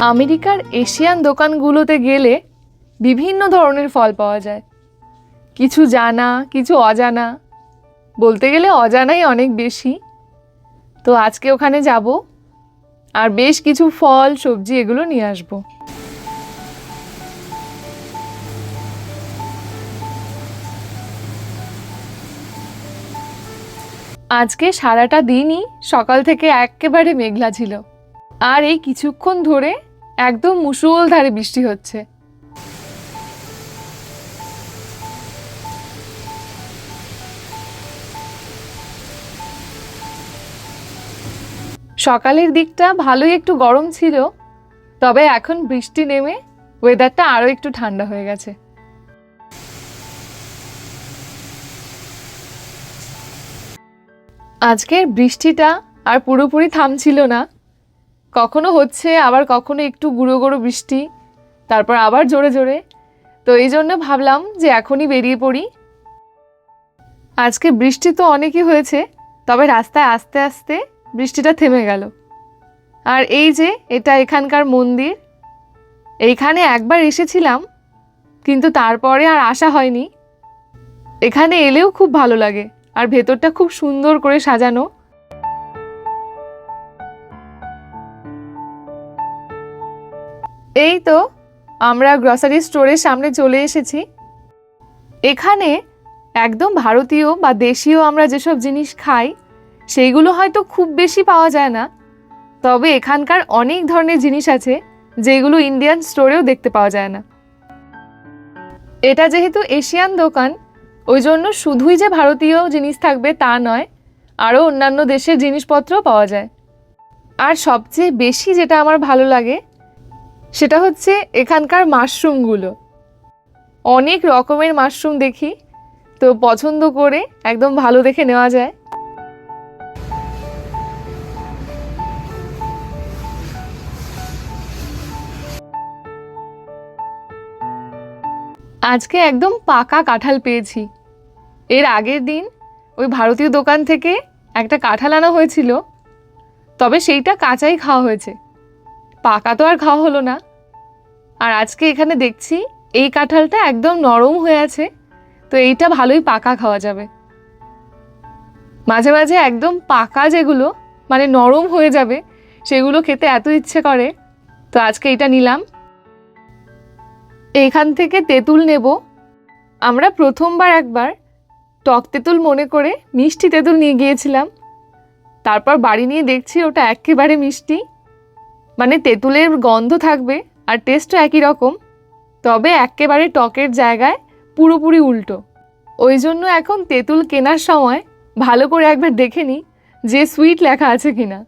আমেরিকার এশিয়ান দোকানগুলোতে গেলে বিভিন্ন ধরনের ফল পাওয়া যায়। কিছু জানা, কিছু অজানা। বলতে গেলে অজানাই অনেক বেশি। তো আজকে ওখানে যাব আর বেশ কিছু ফল, সবজি এগুলো নিয়ে আসব। আজকে সারাটা দিনই সকাল থেকে একেবারে মেঘলা ছিল। আর এই কিছুক্ষণ ধরে একদম মুষলধারে বৃষ্টি হচ্ছে। সকালের দিকটা ভালোই একটু গরম ছিল, তবে এখন বৃষ্টি নেমে ওয়েদারটা আরও একটু ঠান্ডা হয়ে গেছে। আজকের বৃষ্টিটা আর পুরোপুরি থামছিল না। কখনো হচ্ছে, আবার কখনো একটু গুঁড়ো গুঁড়ো বৃষ্টি, তারপর আবার জোরে জোরে। তো এই জন্য ভাবলাম যে এখনই বেরিয়ে পড়ি। আজকে বৃষ্টি তো অনেকই হয়েছে, তবে রাস্তায় আস্তে আস্তে বৃষ্টিটা থেমে গেল। আর এই যে এটা এখানকার মন্দির, এইখানে একবার এসেছিলাম, কিন্তু তারপরে আর আসা হয়নি। এখানে এলেও খুব ভালো লাগে, আর ভেতরটা খুব সুন্দর করে সাজানো। এই তো, আমরা গ্রসারি স্টোরের সামনে চলে এসেছি। এখানে একদম ভারতীয় বা দেশীয় আমরা যেসব জিনিস খাই, সেইগুলো হয়তো খুব বেশি পাওয়া যায় না। তবে এখানকার অনেক ধরনের জিনিস আছে, যেগুলো ইন্ডিয়ান স্টোরেও দেখতে পাওয়া যায় না। এটা যেহেতু এশিয়ান দোকান, ওই জন্য শুধুই যে ভারতীয় জিনিস থাকবে তা নয়, আরও অন্যান্য দেশের জিনিসপত্রও পাওয়া যায়। আর সবচেয়ে বেশি যেটা আমার ভালো লাগে সেটা হচ্ছে এখানকার মাশরুমগুলো। অনেক রকমের মাশরুম দেখি, তো পছন্দ করে একদম ভালো দেখে নেওয়া যায়। আজকে একদম পাকা কাঁঠাল পেয়েছি। এর আগের দিন ওই ভারতীয় দোকান থেকে একটা কাঁঠাল আনা হয়েছিল, তবে সেইটা কাঁচাই খাওয়া হয়েছে। পাকা তো আর খাওয়া হলো না। আর আজকে এখানে দেখছি এই কাঁঠালটা একদম নরম হয়ে আছে, তো এইটা ভালোই পাকা খাওয়া যাবে। মাঝে মাঝে একদম পাকা যেগুলো মানে নরম হয়ে যাবে, সেগুলো খেতে এত ইচ্ছে করে, তো আজকে এটা নিলাম। এইখান থেকে তেঁতুল নেব। আমরা প্রথমবার একবার টক তেঁতুল মনে করে মিষ্টি তেঁতুল নিয়ে গিয়েছিলাম। তারপর বাড়ি নিয়ে দেখছি ওটা একেবারে মিষ্টি। মানে তেঁতুলের গন্ধ থাকবে আর টেস্টও একই রকম, তবে একেবারে টকের জায়গায় পুরোপুরি উল্টো। ওই জন্য এখন তেঁতুল কেনার সময় ভালো করে একবার দেখে নিই যে সুইট লেখা আছে কি না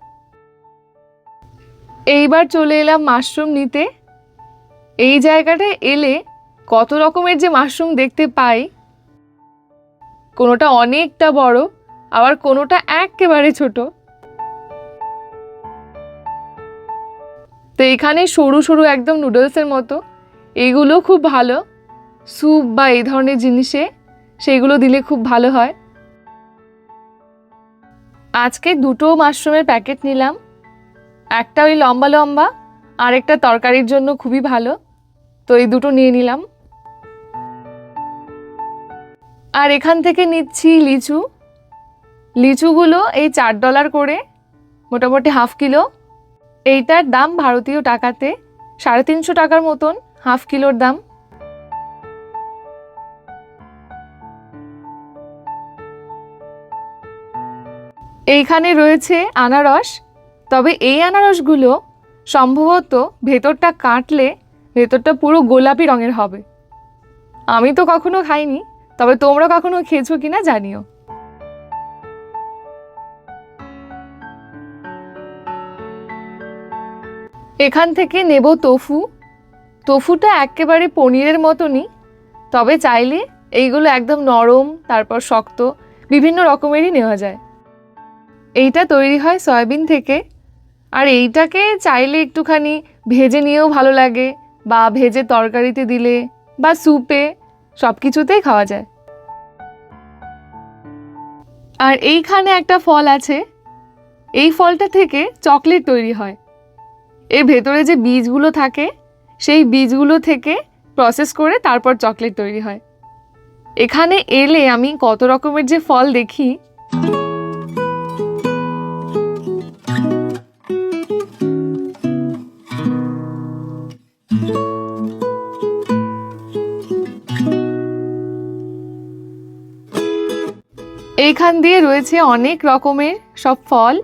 এইবার চলে এলাম মাশরুম নিতে। এই জায়গাটায় এলে কত রকমের যে মাশরুম দেখতে পাই। কোনোটা অনেকটা বড়, আবার কোনোটা একেবারে ছোট। তো এখানে সরু সরু একদম নুডলসের মতো। এগুলো খুব ভালো। স্যুপ বা এই ধরনের জিনিসে সেইগুলো দিলে খুব ভালো হয়। আজকে দুটো মাশরুমের প্যাকেট নিলাম। একটা ওই লম্বা লম্বা, আর একটা তরকারির জন্য খুবই ভালো। তো এই দুটো নিয়ে নিলাম। আর এখান থেকে নিচ্ছি লিচু। লিচুগুলো এই চার ডলার করে, মোটামুটি হাফ কিলো। এইটার দাম ভারতীয় টাকাতে সাড়ে তিনশো টাকার মতন, হাফ কিলোর দাম। এইখানে রয়েছে আনারস, তবে এই আনারসগুলো সম্ভবত ভেতরটা কাটলে ভেতরটা পুরো গোলাপি রঙের হবে। আমি তো কখনো খাইনি, তবে তোমরা কখনো খেয়েছো কিনা জানিও। এখান থেকে নেব তোফু তোফুটা একেবারে পনিরের মতনই, তবে চাইলে এইগুলো একদম নরম, তারপর শক্ত, বিভিন্ন রকমেরই নেওয়া যায়। এইটা তৈরি হয় সয়াবিন থেকে। আর এইটাকে চাইলে একটুখানি ভেজে নিয়েও ভালো লাগে, বা ভেজে তরকারিতে দিলে, বা স্যুপে সব কিছুতেই খাওয়া যায়। আর এইখানে একটা ফল আছে। এই ফলটা থেকে চকলেট তৈরি হয়। এর ভেতরে যে বীজগুলো থাকে, সেই বীজগুলো থেকে প্রসেস করে তারপর চকলেট তৈরি হয়। এখানে এলে আমি কত রকমের যে ফল দেখি। এইখান দিয়ে রয়েছে অনেক রকমের সব ফল।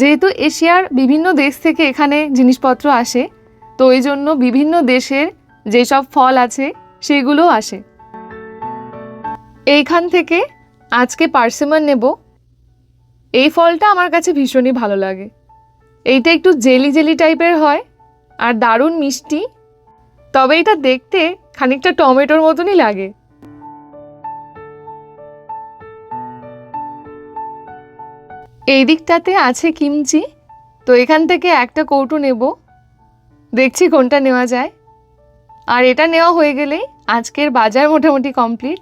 যেহেতু এশিয়ার বিভিন্ন দেশ থেকে এখানে জিনিসপত্র আসে, তো ওই জন্য বিভিন্ন দেশের যেসব ফল আছে সেগুলো আসে। এইখান থেকে আজকে পার্সেমন নেব। এই ফলটা আমার কাছে ভীষণই ভালো লাগে। এইটা একটু জেলি জেলি টাইপের হয় আর দারুণ মিষ্টি, তবে এটা দেখতে খানিকটা টমেটোর মতনই লাগে। এই দিকটাতে আছে কিমচি। তো এখান থেকে একটা কৌটো নেব। দেখছি কোনটা নেওয়া যায়। আর এটা নেওয়া হয়ে গেলেই আজকের বাজার মোটামুটি কমপ্লিট।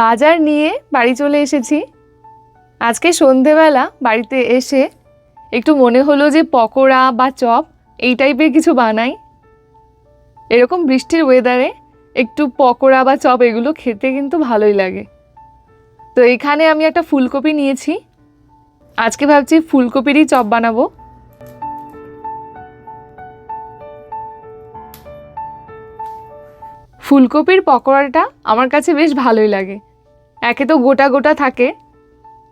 বাজার নিয়ে বাড়ি চলে এসেছি। আজকে সন্ধেবেলা বাড়িতে এসে একটু মনে হলো যে পকোড়া বা চপ এই টাইপের কিছু বানাই। এরকম বৃষ্টির ওয়েদারে একটু পকোড়া বা চপ এগুলো খেতে কিন্তু ভালোই লাগে। তো এখানে আমি একটা ফুলকপি নিয়েছি। আজকে ভাবছি ফুলকপিরই চপ বানাবো। ফুলকপির পকোড়াটা আমার কাছে বেশ ভালোই লাগে। একে তো গোটা গোটা থাকে।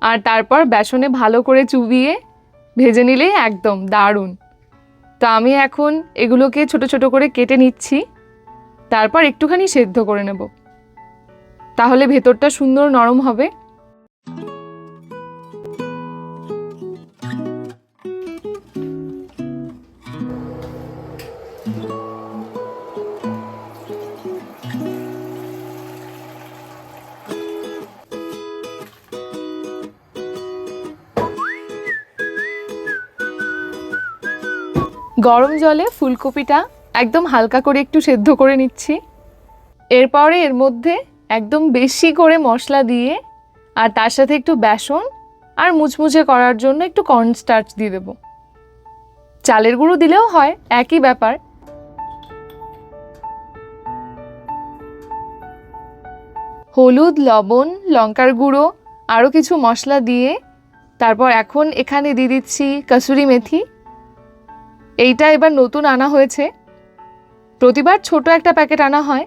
আর তারপর বেসনে ভালো করে চুবিয়ে ভেজে নিলেই একদম দারুণ। তো আমি এখন এগুলোকে ছোট ছোট করে কেটে নিচ্ছি। তারপর একটুখানি সেদ্ধ করে নেব। তাহলে ভেতরটা সুন্দর নরম হবে। গরম জলে ফুলকপিটা একদম হালকা করে একটু সেদ্ধ করে নিচ্ছি। এরপরে এর মধ্যে একদম বেশি করে মশলা দিয়ে আর তার সাথে একটু বেসন আর মুচমুচে করার জন্য একটু কর্নস্টার্চ দিয়ে দেবো। চালের গুঁড়ো দিলেও হয়, একই ব্যাপার। হলুদ, লবণ, লঙ্কার গুঁড়ো, আরও কিছু মশলা দিয়ে তারপর এখন এখানে দিয়ে দিচ্ছি কসুরি মেথি। এইটা এবার নতুন আনা হয়েছে। প্রতিবার ছোট একটা প্যাকেট আনা হয়,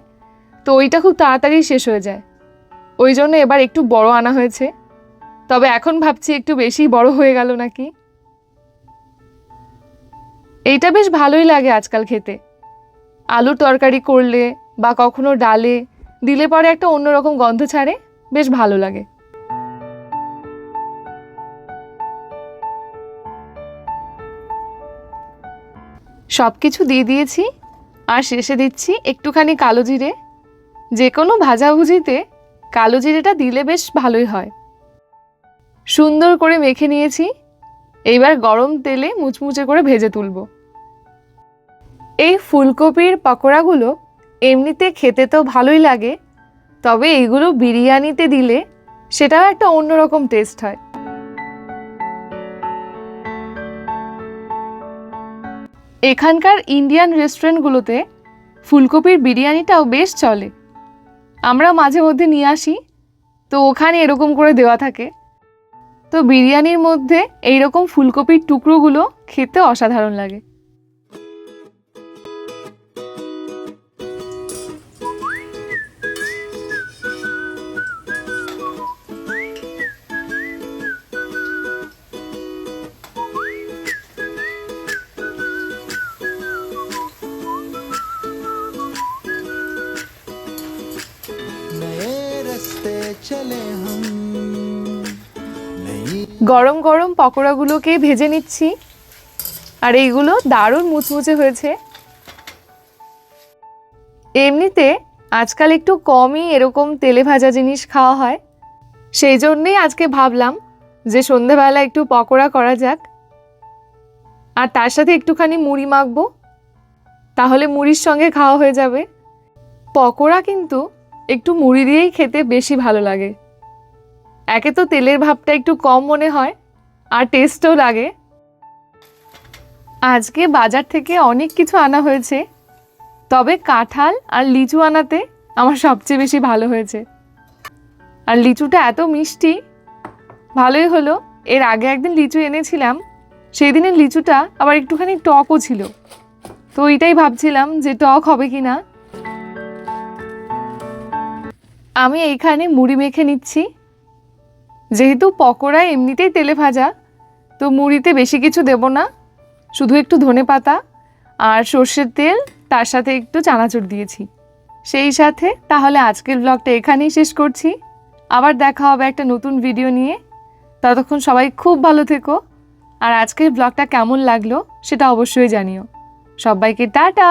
তো ওইটা খুব তাড়াতাড়ি শেষ হয়ে যায়। ওই জন্য এবার একটু বড় আনা হয়েছে। তবে এখন ভাবছি একটু বেশি বড় হয়ে গেল নাকি। এইটা বেশ ভালোই লাগে আজকাল খেতে। আলুর তরকারি করলে বা কখনো ডালে দিলে পরে একটা অন্যরকম গন্ধ ছাড়ে, বেশ ভালো লাগে। সব কিছু দিয়ে দিয়েছি, আর শেষে দিচ্ছি একটুখানি কালো জিরে। যে কোনো ভাজাভুজিতে কালো জিরেটা দিলে বেশ ভালোই হয়। সুন্দর করে মেখে নিয়েছি এইবার গরম তেলে মুচমুচে করে ভেজে তুলব। এই ফুলকপির পকোড়াগুলো এমনিতে খেতে তো ভালোই লাগে, তবে এইগুলো বিরিয়ানিতে দিলে সেটাও একটা অন্যরকম টেস্ট হয়। এখানকার ইন্ডিয়ান রেস্টুরেন্টগুলোতে ফুলকপির বিরিয়ানিটাও বেশ চলে। আমরা মাঝে মধ্যে নিয়ে আসি, তো ওখানে এরকম করে দেওয়া থাকে। তো বিরিয়ানির মধ্যে এইরকম ফুলকপির টুকরোগুলো খেতে অসাধারণ লাগে। গরম গরম পকোড়াগুলোকে ভেজে নিচ্ছি। আর এইগুলো দারুণ মুচমুচে হয়েছে। এমনিতে আজকাল একটু কমই এরকম তেলে ভাজা জিনিস খাওয়া হয়। সেই জন্যেই আজকে ভাবলাম যে সন্ধেবেলা একটু পকোড়া করা যাক। আর তার সাথে একটুখানি মুড়ি মাখবো। তাহলে মুড়ির সঙ্গে খাওয়া হয়ে যাবে। পকোড়া কিন্তু একটু মুড়ি দিয়েই খেতে বেশি ভালো লাগে। একে তো তেলের ভাবটা একটু কম মনে হয়, আর টেস্টও লাগে। আজকে বাজার থেকে অনেক কিছু আনা হয়েছে, তবে কাঁঠাল আর লিচু আনাতে আমার সবচেয়ে বেশি ভালো হয়েছে। আর লিচুটা এত মিষ্টি, ভালোই হলো। এর আগে একদিন লিচু এনেছিলাম সেই দিনের লিচুটা আবার একটুখানি টকও ছিল। তো ওইটাই ভাবছিলাম যে টক হবে কি না আমি এইখানে মুড়ি মেখে নিচ্ছি। যেহেতু পকোড়া এমনিতেই তেলে ভাজা, তো মুড়িতে বেশি কিছু দেব না। শুধু একটু ধনে পাতা আর সর্ষের তেল, তার সাথে একটু চানাচুর দিয়েছি। সেই সাথে তাহলে আজকের ব্লগটা এখানেই শেষ করছি। আবার দেখা হবে একটা নতুন ভিডিও নিয়ে। ততক্ষণ সবাই খুব ভালো থেকো। আর আজকের ব্লগটা কেমন লাগল, সেটা অবশ্যই জানিও। সবাইকে টাটা!